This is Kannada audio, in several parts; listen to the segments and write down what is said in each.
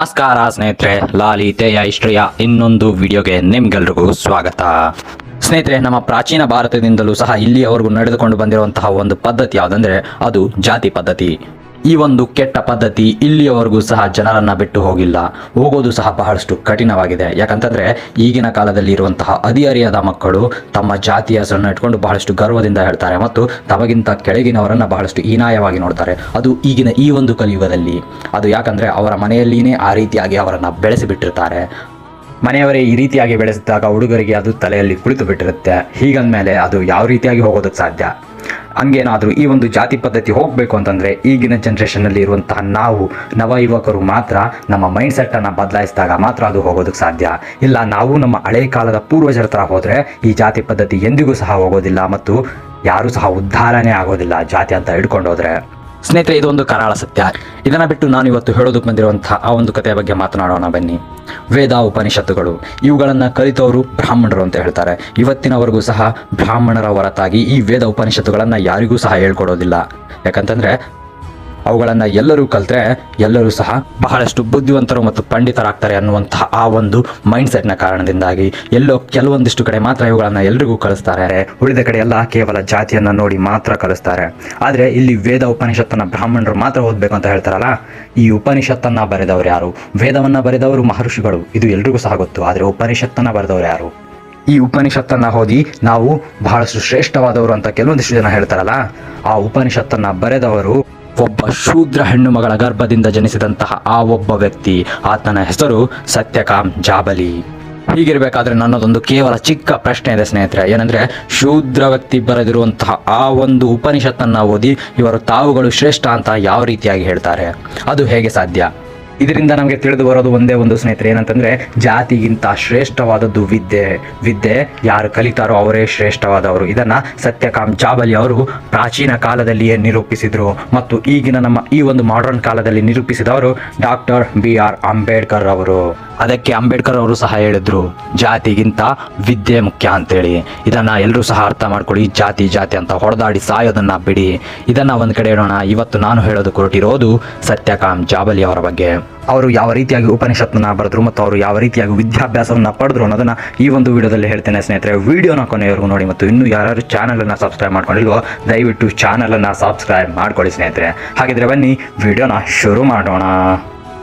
ನಮಸ್ಕಾರ ಸ್ನೇಹಿತರೆ, ಲಾಲಿ, ತೇಯ, ಇಷ್ಟ್ರಿಯ, ಇನ್ನೊಂದು ವಿಡಿಯೋಗೆ ನಿಮ್ಗೆಲ್ರಿಗೂ ಸ್ವಾಗತ. ಸ್ನೇಹಿತರೆ, ನಮ್ಮ ಪ್ರಾಚೀನ ಭಾರತದಿಂದಲೂ ಸಹ ಇಲ್ಲಿಯವರೆಗೂ ನಡೆದುಕೊಂಡು ಬಂದಿರುವಂತಹ ಒಂದು ಪದ್ಧತಿ ಯಾವುದಂದ್ರೆ ಅದು ಜಾತಿ ಪದ್ಧತಿ. ಈ ಒಂದು ಕೆಟ್ಟ ಪದ್ಧತಿ ಇಲ್ಲಿಯವರೆಗೂ ಸಹ ಜನರನ್ನ ಬಿಟ್ಟು ಹೋಗಿಲ್ಲ. ಹೋಗೋದು ಸಹ ಬಹಳಷ್ಟು ಕಠಿಣವಾಗಿದೆ. ಯಾಕಂತಂದ್ರೆ ಈಗಿನ ಕಾಲದಲ್ಲಿ ಇರುವಂತಹ ಅಧಿಹರಿಯಾದ ಮಕ್ಕಳು ತಮ್ಮ ಜಾತಿಯ ಹೆಸರನ್ನು ಇಟ್ಕೊಂಡು ಬಹಳಷ್ಟು ಗರ್ವದಿಂದ ಹೇಳ್ತಾರೆ ಮತ್ತು ತಮಗಿಂತ ಕೆಳಗಿನವರನ್ನ ಬಹಳಷ್ಟು ಹೀನಾಯವಾಗಿ ನೋಡ್ತಾರೆ. ಅದು ಈಗಿನ ಈ ಒಂದು ಕಲಿಯುಗದಲ್ಲಿ. ಅದು ಯಾಕಂದ್ರೆ ಅವರ ಮನೆಯಲ್ಲಿನೇ ಆ ರೀತಿಯಾಗಿ ಅವರನ್ನ ಬೆಳೆಸಿಬಿಟ್ಟಿರ್ತಾರೆ ಮನೆಯವರೇ ಈ ರೀತಿಯಾಗಿ ಬೆಳೆಸಿದಾಗ ಹುಡುಗರಿಗೆ ಅದು ತಲೆಯಲ್ಲಿ ಕುಳಿತು ಬಿಟ್ಟಿರುತ್ತೆ. ಹೀಗಂದ್ಮೇಲೆ ಅದು ಯಾವ ರೀತಿಯಾಗಿ ಹೋಗೋದಕ್ಕೆ ಸಾಧ್ಯ? ಹಂಗೇನಾದರೂ ಈ ಒಂದು ಜಾತಿ ಪದ್ಧತಿ ಹೋಗಬೇಕು ಅಂತಂದರೆ ಈಗಿನ ಜನ್ರೇಷನ್ನಲ್ಲಿ ಇರುವಂತಹ ನಾವು ನವ ಯುವಕರು ಮಾತ್ರ ನಮ್ಮ ಮೈಂಡ್ ಸೆಟ್ಟನ್ನು ಬದಲಾಯಿಸಿದಾಗ ಮಾತ್ರ ಅದು ಹೋಗೋದಕ್ಕೆ ಸಾಧ್ಯ. ಇಲ್ಲ, ನಾವು ನಮ್ಮ ಹಳೆ ಕಾಲದ ಪೂರ್ವಜರ ಥರ ಹೋದರೆ ಈ ಜಾತಿ ಪದ್ಧತಿ ಎಂದಿಗೂ ಸಹ ಹೋಗೋದಿಲ್ಲ ಮತ್ತು ಯಾರೂ ಸಹ ಉದ್ಧಾರನೇ ಆಗೋದಿಲ್ಲ ಜಾತಿ ಅಂತ ಹಿಡ್ಕೊಂಡು ಹೋದ್ರೆ. ಸ್ನೇಹಿತರೆ, ಇದೊಂದು ಕರಾಳ ಸತ್ಯ. ಇದನ್ನ ಬಿಟ್ಟು ನಾನು ಇವತ್ತು ಹೇಳೋದಕ್ಕೆ ಬಂದಿರುವಂತಹ ಆ ಒಂದು ಕಥೆಯ ಬಗ್ಗೆ ಮಾತನಾಡೋಣ ಬನ್ನಿ. ವೇದ ಉಪನಿಷತ್ತುಗಳು, ಇವುಗಳನ್ನು ಕಲಿತವರು ಬ್ರಾಹ್ಮಣರು ಅಂತ ಹೇಳ್ತಾರೆ. ಇವತ್ತಿನವರೆಗೂ ಸಹ ಬ್ರಾಹ್ಮಣರ ಹೊರತಾಗಿ ಈ ವೇದ ಉಪನಿಷತ್ತುಗಳನ್ನು ಯಾರಿಗೂ ಸಹ ಹೇಳ್ಕೊಡೋದಿಲ್ಲ. ಯಾಕಂತಂದ್ರೆ ಅವುಗಳನ್ನು ಎಲ್ಲರೂ ಕಲ್ತ್ರೆ ಎಲ್ಲರೂ ಸಹ ಬಹಳಷ್ಟು ಬುದ್ಧಿವಂತರು ಮತ್ತು ಪಂಡಿತರಾಗ್ತಾರೆ ಅನ್ನುವಂತಹ ಆ ಒಂದು ಮೈಂಡ್ ಸೆಟ್ನ ಕಾರಣದಿಂದಾಗಿ ಎಲ್ಲೋ ಕೆಲವೊಂದಿಷ್ಟು ಕಡೆ ಮಾತ್ರ ಇವುಗಳನ್ನು ಎಲ್ರಿಗೂ ಕಲಿಸ್ತಾರೆ. ಉಳಿದ ಕಡೆ ಎಲ್ಲ ಕೇವಲ ಜಾತಿಯನ್ನು ನೋಡಿ ಮಾತ್ರ ಕಲಿಸ್ತಾರೆ. ಆದರೆ ಇಲ್ಲಿ ವೇದ ಉಪನಿಷತ್ತನ್ನ ಬ್ರಾಹ್ಮಣರು ಮಾತ್ರ ಓದಬೇಕು ಅಂತ ಹೇಳ್ತಾರಲ್ಲ? ಈ ಉಪನಿಷತ್ತನ್ನ ಬರೆದವರು ಯಾರು? ವೇದವನ್ನ ಬರೆದವರು ಮಹರ್ಷಿಗಳು. ಇದು ಎಲ್ರಿಗೂ ಸಹ ಗೊತ್ತು. ಆದರೆ ಉಪನಿಷತ್ತನ್ನ ಬರೆದವರು ಯಾರು? ಈ ಉಪನಿಷತ್ತನ್ನ ಓದಿ ನಾವು ಬಹಳಷ್ಟು ಶ್ರೇಷ್ಠವಾದವರು ಅಂತ ಕೆಲವೊಂದಿಷ್ಟು ಜನ ಹೇಳ್ತಾರಲ್ಲ? ಆ ಉಪನಿಷತ್ತನ್ನ ಬರೆದವರು ಒಬ್ಬ ಶೂದ್ರ ಹೆಣ್ಣು ಮಗಳ ಗರ್ಭದಿಂದ ಜನಿಸಿದಂತಹ ಆ ಒಬ್ಬ ವ್ಯಕ್ತಿ, ಆತನ ಹೆಸರು ಸತ್ಯಕಾಮ್ ಜಾಬಲಿ. ಹೀಗಿರಬೇಕಾದ್ರೆ ನನ್ನದೊಂದು ಕೇವಲ ಚಿಕ್ಕ ಪ್ರಶ್ನೆ ಇದೆ ಸ್ನೇಹಿತರೆ. ಏನಂದ್ರೆ, ಶೂದ್ರ ವ್ಯಕ್ತಿ ಬರೆದಿರುವಂತಹ ಆ ಒಂದು ಉಪನಿಷತ್ತನ್ನ ಓದಿ ಇವರು ತಾವುಗಳು ಶ್ರೇಷ್ಠ ಅಂತ ಯಾವ ರೀತಿಯಾಗಿ ಹೇಳ್ತಾರೆ? ಅದು ಹೇಗೆ ಸಾಧ್ಯ? ಇದರಿಂದ ನಮಗೆ ತಿಳಿದು ಬರೋದು ಒಂದೇ ಒಂದು ಸ್ನೇಹಿತರೆ, ಏನಂತಂದ್ರೆ ಜಾತಿಗಿಂತ ಶ್ರೇಷ್ಠವಾದದ್ದು ವಿದ್ಯೆ. ವಿದ್ಯೆ ಯಾರು ಕಲಿತಾರೋ ಅವರೇ ಶ್ರೇಷ್ಠವಾದವರು. ಇದನ್ನ ಸತ್ಯಕಾಮ್ ಜಾಬಲಿ ಅವರು ಪ್ರಾಚೀನ ಕಾಲದಲ್ಲಿಯೇ ನಿರೂಪಿಸಿದ್ರು. ಮತ್ತು ಈಗಿನ ನಮ್ಮ ಈ ಒಂದು ಮಾಡರ್ನ್ ಕಾಲದಲ್ಲಿ ನಿರೂಪಿಸಿದವರು ಡಾಕ್ಟರ್ ಬಿ ಆರ್ ಅಂಬೇಡ್ಕರ್ ಅವರು. ಅದಕ್ಕೆ ಅಂಬೇಡ್ಕರ್ ಅವರು ಸಹ ಹೇಳಿದ್ರು, ಜಾತಿಗಿಂತ ವಿದ್ಯೆ ಮುಖ್ಯ ಅಂತೇಳಿ. ಇದನ್ನ ಎಲ್ಲರೂ ಸಹ ಅರ್ಥ ಮಾಡ್ಕೊಳ್ಳಿ ಜಾತಿ ಜಾತಿ ಅಂತ ಹೊಡೆದಾಡಿ ಸಾಯೋದನ್ನ ಬಿಡಿ. ಇದನ್ನ ಒಂದ್ ಕಡೆ ಇಡೋಣ ಇವತ್ತು ನಾನು ಹೇಳೋದು ಕೊರಟಿರೋದು ಸತ್ಯಕಾಮ್ ಜಾಬಲಿ ಅವರ ಬಗ್ಗೆ. ಅವರು ಯಾವ ರೀತಿಯಾಗಿ ಉಪನಿಷತ್ನ ಬರೆದ್ರು ಮತ್ತು ಅವರು ಯಾವ ರೀತಿಯಾಗಿ ವಿದ್ಯಾಭ್ಯಾಸವನ್ನು ಪಡೆದ್ರು ಅನ್ನೋದನ್ನು ಈ ಒಂದು ವಿಡಿಯೋದಲ್ಲಿ ಹೇಳ್ತೇನೆ ಸ್ನೇಹಿತರೆ. ವಿಡಿಯೋನ ಕೊನೆಯವರೆಗೂ ನೋಡಿ ಮತ್ತು ಇನ್ನು ಯಾರು ಚಾನಲ್ ಅನ್ನ ಸಬ್ಸ್ಕ್ರೈಬ್ ಮಾಡ್ಕೊಂಡಿಲ್ವೋ, ದಯವಿಟ್ಟು ಚಾನಲನ್ನು ಸಬ್ಸ್ಕ್ರೈಬ್ ಮಾಡ್ಕೊಳ್ಳಿ ಸ್ನೇಹಿತರೆ. ಹಾಗಿದ್ರೆ ಬನ್ನಿ, ವಿಡಿಯೋನ ಶುರು ಮಾಡೋಣ.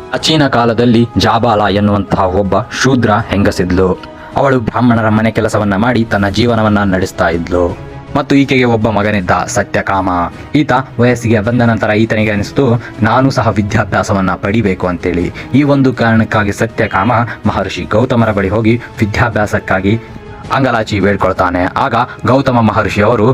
ಪ್ರಾಚೀನ ಕಾಲದಲ್ಲಿ ಜಾಬಾಲ ಎನ್ನುವಂತಹ ಒಬ್ಬ ಶೂದ್ರ ಹೆಂಗಸಿದ್ಲು. ಅವಳು ಬ್ರಾಹ್ಮಣರ ಮನೆ ಕೆಲಸವನ್ನ ಮಾಡಿ ತನ್ನ ಜೀವನವನ್ನ ನಡೆಸ್ತಾ ಇದ್ಲು. ಮತ್ತು ಈಕೆಗೆ ಒಬ್ಬ ಮಗನಿದ್ದ ಸತ್ಯಕಾಮ. ಈತ ವಯಸ್ಸಿಗೆ ಬಂದ ನಂತರ ಈತನಿಗೆ ಅನಿಸ್ತು, ನಾನು ಸಹ ವಿದ್ಯಾಭ್ಯಾಸವನ್ನ ಪಡಿಬೇಕು ಅಂತೇಳಿ. ಈ ಒಂದು ಕಾರಣಕ್ಕಾಗಿ ಸತ್ಯಕಾಮ ಮಹರ್ಷಿ ಗೌತಮರ ಬಳಿ ಹೋಗಿ ವಿದ್ಯಾಭ್ಯಾಸಕ್ಕಾಗಿ ಅಂಗಲಾಚಿ ಬೇಡ್ಕೊಳ್ತಾನೆ. ಆಗ ಗೌತಮ ಮಹರ್ಷಿಯವರು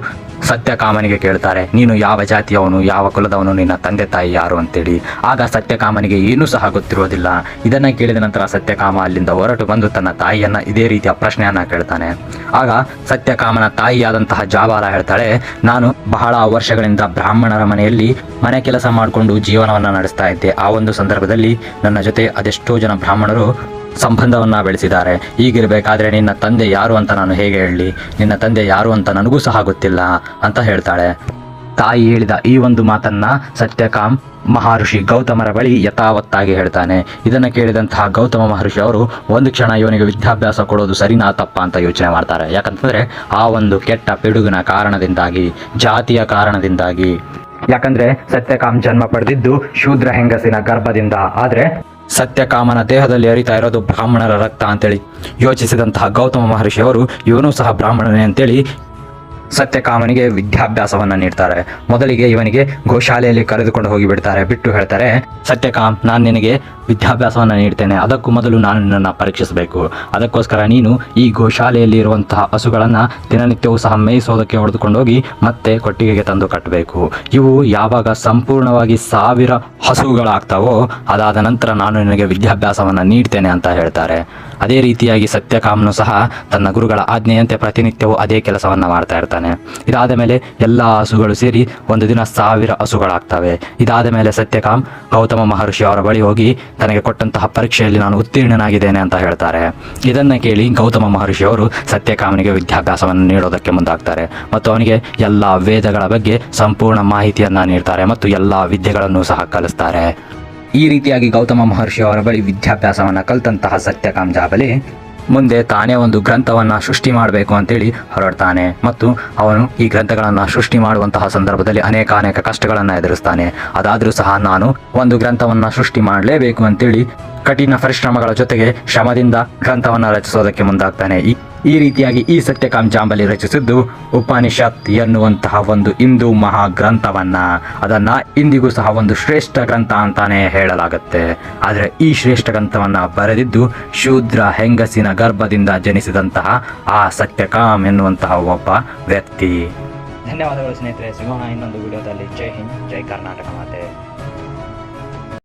ಸತ್ಯಕಾಮನಿಗೆ ಕೇಳ್ತಾರೆ, ನೀನು ಯಾವ ಜಾತಿಯವನು, ಯಾವ ಕುಲದವನು, ನಿನ್ನ ತಂದೆ ತಾಯಿ ಯಾರು? ಅಂತೇಳಿ. ಆಗ ಸತ್ಯಕಾಮನಿಗೆ ಏನೂ ಸಹ ಗೊತ್ತಿರುವುದಿಲ್ಲ. ಇದನ್ನ ಕೇಳಿದ ನಂತರ ಸತ್ಯಕಾಮ ಅಲ್ಲಿಂದ ಹೊರಟು ಬಂದು ತನ್ನ ತಾಯಿಯನ್ನ ಇದೇ ರೀತಿಯ ಪ್ರಶ್ನೆಯನ್ನ ಕೇಳ್ತಾನೆ. ಆಗ ಸತ್ಯಕಾಮನ ತಾಯಿಯಾದಂತಹ ಜಾಬಾಲ ಹೇಳ್ತಾಳೆ, ನಾನು ಬಹಳ ವರ್ಷಗಳಿಂದ ಬ್ರಾಹ್ಮಣರ ಮನೆಯಲ್ಲಿ ಮನೆ ಕೆಲಸ ಮಾಡಿಕೊಂಡು ಜೀವನವನ್ನ ನಡೆಸ್ತಾ ಇದ್ದೆ. ಆ ಒಂದು ಸಂದರ್ಭದಲ್ಲಿ ನನ್ನ ಜೊತೆ ಅದೆಷ್ಟೋ ಜನ ಬ್ರಾಹ್ಮಣರು ಸಂಬಂಧವನ್ನ ಬೆಳೆಸಿದ್ದಾರೆ. ಹೀಗಿರ್ಬೇಕಾದ್ರೆ ನಿನ್ನ ತಂದೆ ಯಾರು ಅಂತ ನಾನು ಹೇಗೆ ಹೇಳಲಿ? ನಿನ್ನ ತಂದೆ ಯಾರು ಅಂತ ನನಗೂ ಸಹ ಗೊತ್ತಿಲ್ಲ ಅಂತ ಹೇಳ್ತಾಳೆ. ತಾಯಿ ಹೇಳಿದ ಈ ಒಂದು ಮಾತನ್ನ ಸತ್ಯಕಾಮ್ ಮಹರ್ಷಿ ಗೌತಮರ ಬಳಿ ಯಥಾವತ್ತಾಗಿ ಹೇಳ್ತಾನೆ. ಇದನ್ನ ಕೇಳಿದಂತಹ ಗೌತಮ ಮಹರ್ಷಿ ಅವರು, ಒಂದು ಕ್ಷಣ ಇವನಿಗೆ ವಿದ್ಯಾಭ್ಯಾಸ ಕೊಡೋದು ಸರಿನಾ ತಪ್ಪ ಅಂತ ಯೋಚನೆ ಮಾಡ್ತಾರೆ. ಯಾಕಂತಂದ್ರೆ ಆ ಒಂದು ಕೆಟ್ಟ ಪಿಡುಗಿನ ಕಾರಣದಿಂದಾಗಿ, ಜಾತಿಯ ಕಾರಣದಿಂದಾಗಿ. ಯಾಕಂದ್ರೆ ಸತ್ಯಕಾಮ್ ಜನ್ಮ ಪಡೆದಿದ್ದು ಶೂದ್ರ ಹೆಂಗಸಿನ ಗರ್ಭದಿಂದ. ಆದ್ರೆ ಸತ್ಯಕಾಮನ ದೇಹದಲ್ಲಿ ಅರಿತಾ ಇರೋದು ಬ್ರಾಹ್ಮಣರ ರಕ್ತ ಅಂತೇಳಿ ಯೋಚಿಸಿದಂತಹ ಗೌತಮ ಮಹರ್ಷಿಯವರು ಇವನು ಸಹ ಬ್ರಾಹ್ಮಣನೇ ಅಂತೇಳಿ ಸತ್ಯಕಾಮನಿಗೆ ವಿದ್ಯಾಭ್ಯಾಸವನ್ನ ನೀಡ್ತಾರೆ. ಮೊದಲಿಗೆ ಇವನಿಗೆ ಗೋಶಾಲೆಯಲ್ಲಿ ಕರೆದುಕೊಂಡು ಹೋಗಿ ಬಿಡ್ತಾರೆ ಬಿಟ್ಟು ಹೇಳ್ತಾರೆ, ಸತ್ಯಕಾಮ್, ನಾನು ನಿನಗೆ ವಿದ್ಯಾಭ್ಯಾಸವನ್ನ ನೀಡ್ತೇನೆ. ಅದಕ್ಕೂ ಮೊದಲು ನಾನು ನಿನ್ನನ್ನು ಪರೀಕ್ಷಿಸಬೇಕು. ಅದಕ್ಕೋಸ್ಕರ ನೀನು ಈ ಗೋಶಾಲೆಯಲ್ಲಿ ಇರುವಂತಹ ಹಸುಗಳನ್ನ ದಿನನಿತ್ಯವೂ ಸಹ ಮೇಯಿಸೋದಕ್ಕೆ ಹೊಡೆದುಕೊಂಡು ಹೋಗಿ ಮತ್ತೆ ಕೊಟ್ಟಿಗೆಗೆ ತಂದು ಕಟ್ಟಬೇಕು. ಇವು ಯಾವಾಗ ಸಂಪೂರ್ಣವಾಗಿ ಸಾವಿರ ಹಸುಗಳಾಗ್ತಾವೋ ಅದಾದ ನಂತರ ನಾನು ನಿನಗೆ ವಿದ್ಯಾಭ್ಯಾಸವನ್ನ ನೀಡ್ತೇನೆ ಅಂತ ಹೇಳ್ತಾರೆ. ಅದೇ ರೀತಿಯಾಗಿ ಸತ್ಯಕಾಮನು ಸಹ ತನ್ನ ಗುರುಗಳ ಆಜ್ಞೆಯಂತೆ ಪ್ರತಿನಿತ್ಯವೂ ಅದೇ ಕೆಲಸವನ್ನು ಮಾಡ್ತಾ ಇರ್ತಾನೆ. ಇದಾದ ಮೇಲೆ ಎಲ್ಲ ಹಸುಗಳು ಸೇರಿ ಒಂದು ದಿನ ಸಾವಿರ ಹಸುಗಳಾಗ್ತವೆ. ಇದಾದ ಮೇಲೆ ಸತ್ಯಕಾಮ್ ಗೌತಮ ಮಹರ್ಷಿ ಅವರ ಬಳಿ ಹೋಗಿ ತನಗೆ ಕೊಟ್ಟಂತಹ ಪರೀಕ್ಷೆಯಲ್ಲಿ ನಾನು ಉತ್ತೀರ್ಣನಾಗಿದ್ದೇನೆ ಅಂತ ಹೇಳ್ತಾರೆ. ಇದನ್ನು ಕೇಳಿ ಗೌತಮ ಮಹರ್ಷಿಯವರು ಸತ್ಯಕಾಮನಿಗೆ ವಿದ್ಯಾಭ್ಯಾಸವನ್ನು ನೀಡೋದಕ್ಕೆ ಮುಂದಾಗ್ತಾರೆ. ಮತ್ತು ಅವನಿಗೆ ಎಲ್ಲ ವೇದಗಳ ಬಗ್ಗೆ ಸಂಪೂರ್ಣ ಮಾಹಿತಿಯನ್ನು ನೀಡ್ತಾರೆ ಮತ್ತು ಎಲ್ಲ ವಿದ್ಯೆಗಳನ್ನು ಸಹ ಕಲಿಸ್ತಾರೆ. ಈ ರೀತಿಯಾಗಿ ಗೌತಮ ಮಹರ್ಷಿ ಅವರ ಬಳಿ ವಿದ್ಯಾಭ್ಯಾಸವನ್ನು ಕಲ್ತಂತಹ ಸತ್ಯಕಾಮ್ ಜಾಬಲೆ ಮುಂದೆ ತಾನೇ ಒಂದು ಗ್ರಂಥವನ್ನು ಸೃಷ್ಟಿ ಮಾಡಬೇಕು ಅಂತೇಳಿ ಹೊರಡ್ತಾನೆ ಮತ್ತು ಅವನು ಈ ಗ್ರಂಥಗಳನ್ನು ಸೃಷ್ಟಿ ಮಾಡುವಂತಹ ಸಂದರ್ಭದಲ್ಲಿ ಅನೇಕ ಅನೇಕ ಕಷ್ಟಗಳನ್ನು ಎದುರಿಸ್ತಾನೆ. ಅದಾದರೂ ಸಹ ನಾನು ಒಂದು ಗ್ರಂಥವನ್ನು ಸೃಷ್ಟಿ ಮಾಡಲೇಬೇಕು ಅಂತೇಳಿ ಕಠಿಣ ಪರಿಶ್ರಮಗಳ ಜೊತೆಗೆ ಶ್ರಮದಿಂದ ಗ್ರಂಥವನ್ನು ರಚಿಸೋದಕ್ಕೆ ಮುಂದಾಗ್ತಾನೆ. ಈ ಈ ರೀತಿಯಾಗಿ ಈ ಸತ್ಯಕಾಮ್ ಜಾಂಬಲಿ ರಚಿಸಿದ್ದು ಉಪನಿಷತ್ ಎನ್ನುವಂತಹ ಒಂದು ಹಿಂದೂ ಮಹಾ ಗ್ರಂಥವನ್ನ ಅದನ್ನ ಇಂದಿಗೂ ಸಹ ಒಂದು ಶ್ರೇಷ್ಠ ಗ್ರಂಥ ಅಂತಾನೆ ಹೇಳಲಾಗುತ್ತೆ. ಆದರೆ ಈ ಶ್ರೇಷ್ಠ ಗ್ರಂಥವನ್ನ ಬರೆದಿದ್ದು ಶೂದ್ರ ಹೆಂಗಸಿನ ಗರ್ಭದಿಂದ ಜನಿಸಿದಂತಹ ಆ ಸತ್ಯಕಾಮ್ ಎನ್ನುವಂತಹ ಒಬ್ಬ ವ್ಯಕ್ತಿ. ಧನ್ಯವಾದಗಳು ಸ್ನೇಹಿತರೆ. ಸಿಗೋಣ ಇನ್ನೊಂದು ವಿಡಿಯೋದಲ್ಲಿ. ಜೈ ಹಿಂದ್, ಜೈ ಕರ್ನಾಟಕ ಮಾತೆ.